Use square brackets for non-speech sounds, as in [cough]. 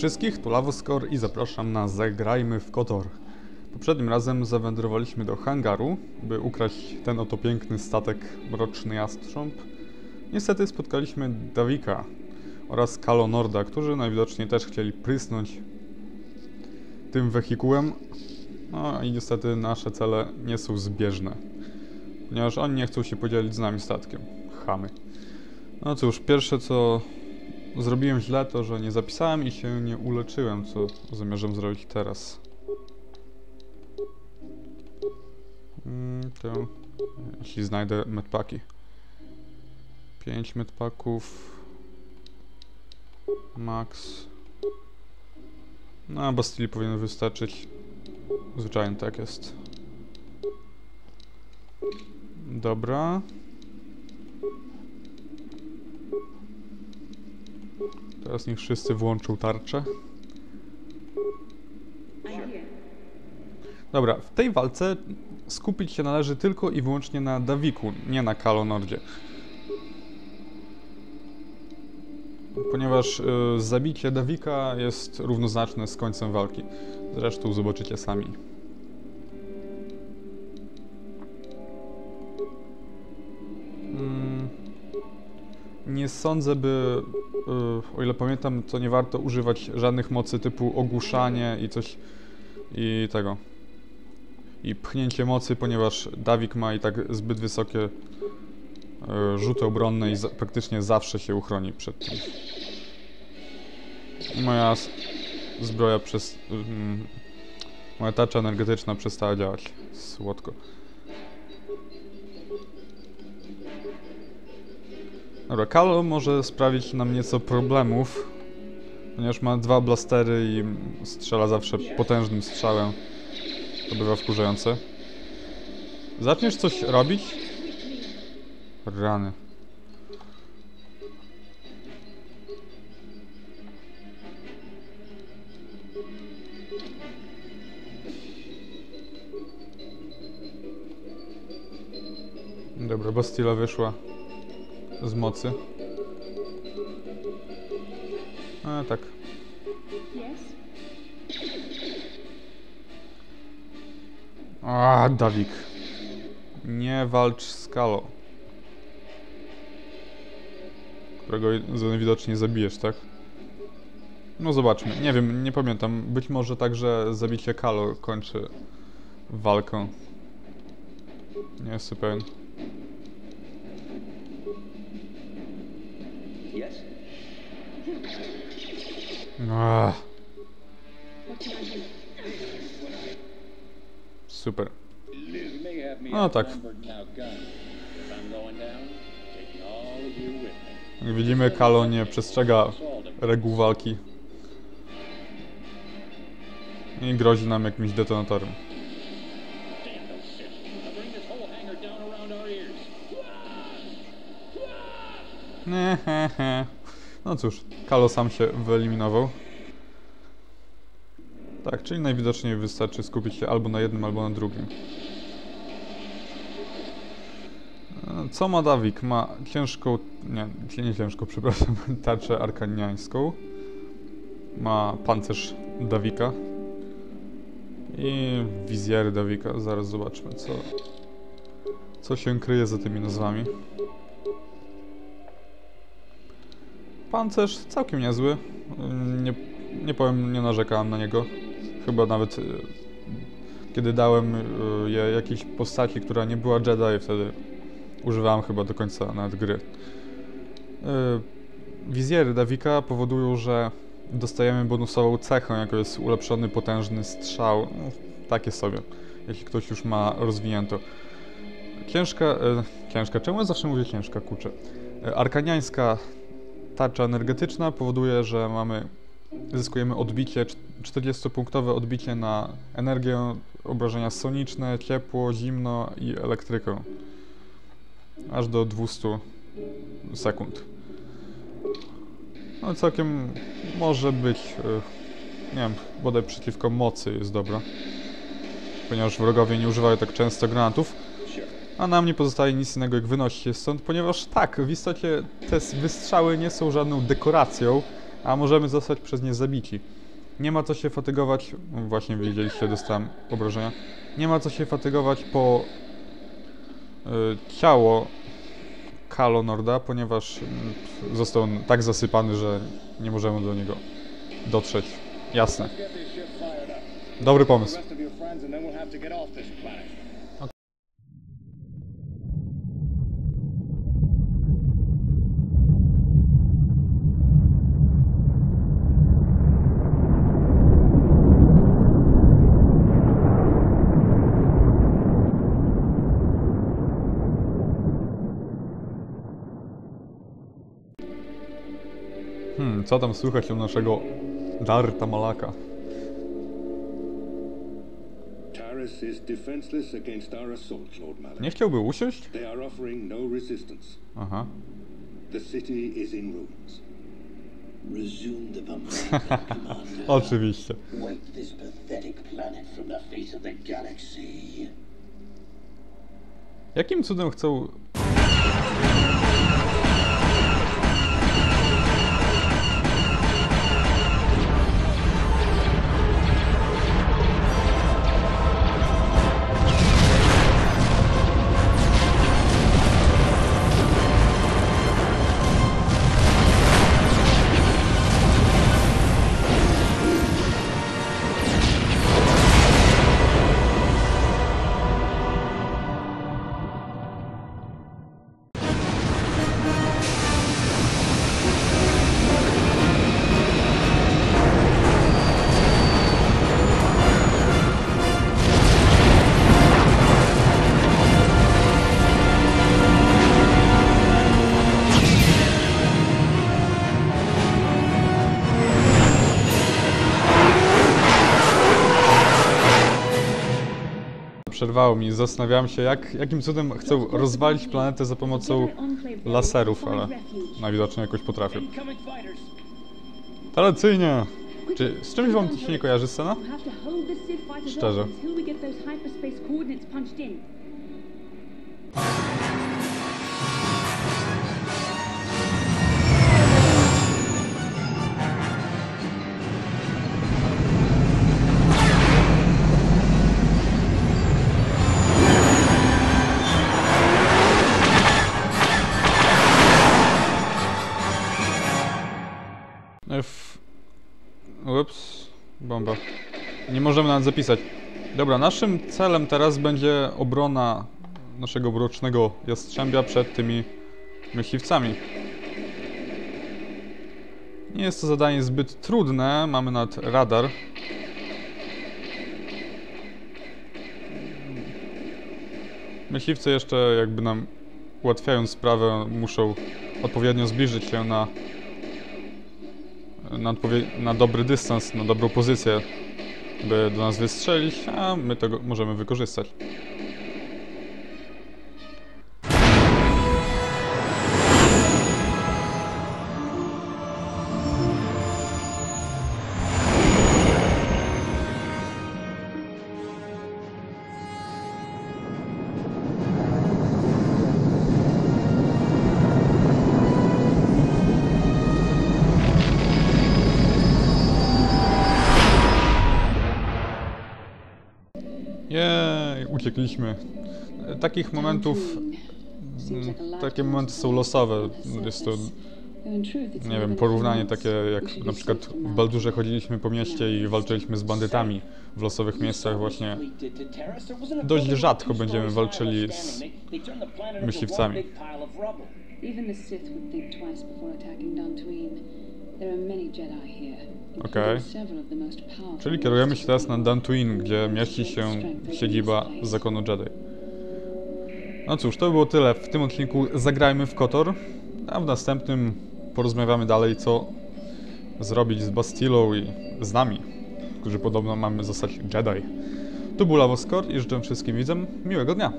wszystkich, tu Lavoskor i zapraszam na Zagrajmy w Kotor. Poprzednim razem zawędrowaliśmy do hangaru, by ukraść ten oto piękny statek Mroczny Jastrząb. Niestety spotkaliśmy Davika oraz Kalo Norda, którzy najwidoczniej też chcieli prysnąć tym wehikułem. No i niestety nasze cele nie są zbieżne, ponieważ oni nie chcą się podzielić z nami statkiem. Chamy. No cóż, pierwsze co zrobiłem źle, to że nie zapisałem i się nie uleczyłem, co zamierzam zrobić teraz. Mm, to jeśli znajdę medpaki. 5 medpaków. Max. No, Bastili powinien wystarczyć. Zwyczajnie tak jest. Dobra. Teraz niech wszyscy włączą tarczę. Dobra, w tej walce skupić się należy tylko i wyłącznie na Dawiku, nie na Kalonordzie. Ponieważ y, zabicie Dawika jest równoznaczne z końcem walki. Zresztą zobaczycie sami. Nie sądzę, by, y, o ile pamiętam, to nie warto używać żadnych mocy typu ogłuszanie i coś i tego. I pchnięcie mocy, ponieważ Dawik ma i tak zbyt wysokie y, rzuty obronne i praktycznie zawsze się uchroni przed tym. Moja zbroja przez... mm, moja tarcza energetyczna przestała działać. Słodko. Dobra, Kalo może sprawić nam nieco problemów, ponieważ ma dwa blastery i strzela zawsze potężnym strzałem. To bywa wkurzające. Zaczniesz coś robić? Rany. Dobra, Bastila wyszła z mocy. A tak. A, Dawik. Nie walcz z Kalo. Którego najwidoczniej zabijesz, tak? No zobaczmy. Nie wiem, nie pamiętam. Być może także zabicie Kalo kończy walkę. Nie jestem pewien. Of you with me. Jak widzimy, Kalo nie przestrzega reguł walki. I grozi nam jakimś detonatorem. Damn those shit. No cóż, Kalo sam się wyeliminował. Tak, czyli najwidoczniej wystarczy skupić się albo na jednym, albo na drugim. E, Co ma Dawik? Ma ciężką, nie, nie ciężką, [laughs] przepraszam, tarczę arkaniańską. Ma pancerz Dawika. I wizjery Dawika. Zaraz zobaczmy, co, co się kryje za tymi nazwami. Pancerz całkiem niezły. Nie, nie powiem, nie narzekałem na niego. Chyba nawet y, kiedy dałem y, je jakiejś postaci, która nie była Jedi, wtedy używałem chyba do końca nawet gry. Wizjery Davika powodują, że dostajemy bonusową cechę, jako jest ulepszony potężny strzał. No, takie sobie, jeśli ktoś już ma rozwinięto. Ciężka, y, ciężka, czemu ja zawsze mówię ciężka, kurczę? Arkaniańska tarcza energetyczna powoduje, że mamy zyskujemy odbicie, cz- 40-punktowe odbicie na energię, obrażenia soniczne, ciepło, zimno i elektrykę. Aż do 200 sekund. No całkiem może być, y, nie wiem, bodaj przeciwko mocy jest dobra. Ponieważ wrogowie nie używają tak często granatów. A nam nie pozostaje nic innego jak wynosić się stąd, ponieważ tak, w istocie te wystrzały nie są żadną dekoracją, a możemy zostać przez nie zabici. Nie ma co się fatygować, właśnie widzieliście, dostałem obrażenia. Nie ma co się fatygować po y, ciało Kalo Norda, ponieważ y, został on tak zasypany, że nie możemy do niego dotrzeć. Jasne. Dobry pomysł. Hmm, co tam słychać u naszego Darta Malaka? Taris is defenseless against our assault, Lord Malak. [laughs] Przerwało mi, zastanawiałem się, jak, jakim cudem chcą rozwalić planetę za pomocą laserów, ale najwidoczniej jakoś potrafią. Tradycyjnie! Czy z czymś wam się nie kojarzy scena? Szczerze. Bomba. Nie możemy nawet zapisać. Dobra, naszym celem teraz będzie obrona naszego mrocznego jastrzębia przed tymi myśliwcami. Nie jest to zadanie zbyt trudne, mamy nad radar. Myśliwcy jeszcze jakby nam ułatwiając sprawę muszą odpowiednio zbliżyć się na na, na dobry dystans, na dobrą pozycję, by do nas wystrzelić, a my tego możemy wykorzystać. Uciekliśmy. Takich momentów, mm, takie momenty są losowe. Jest to, nie wiem, porównanie takie jak na przykład w Baldurze chodziliśmy po mieście i walczyliśmy z bandytami w losowych miejscach właśnie. Dość rzadko będziemy walczyli z myśliwcami. Even the Sith would think twice before attacking Dantooine. There are many Jedi here. Okej. powerful Czyli kierujemy się teraz na Dantooine, gdzie mieści się siedziba zakonu Jedi. No cóż, to było tyle w tym odcinku Zagrajmy w Kotor, a w następnym porozmawiamy dalej, co zrobić z Bastillą i z nami, którzy podobno mamy zostać Jedi. Tu był Lawoskor i życzę wszystkim widzom miłego dnia.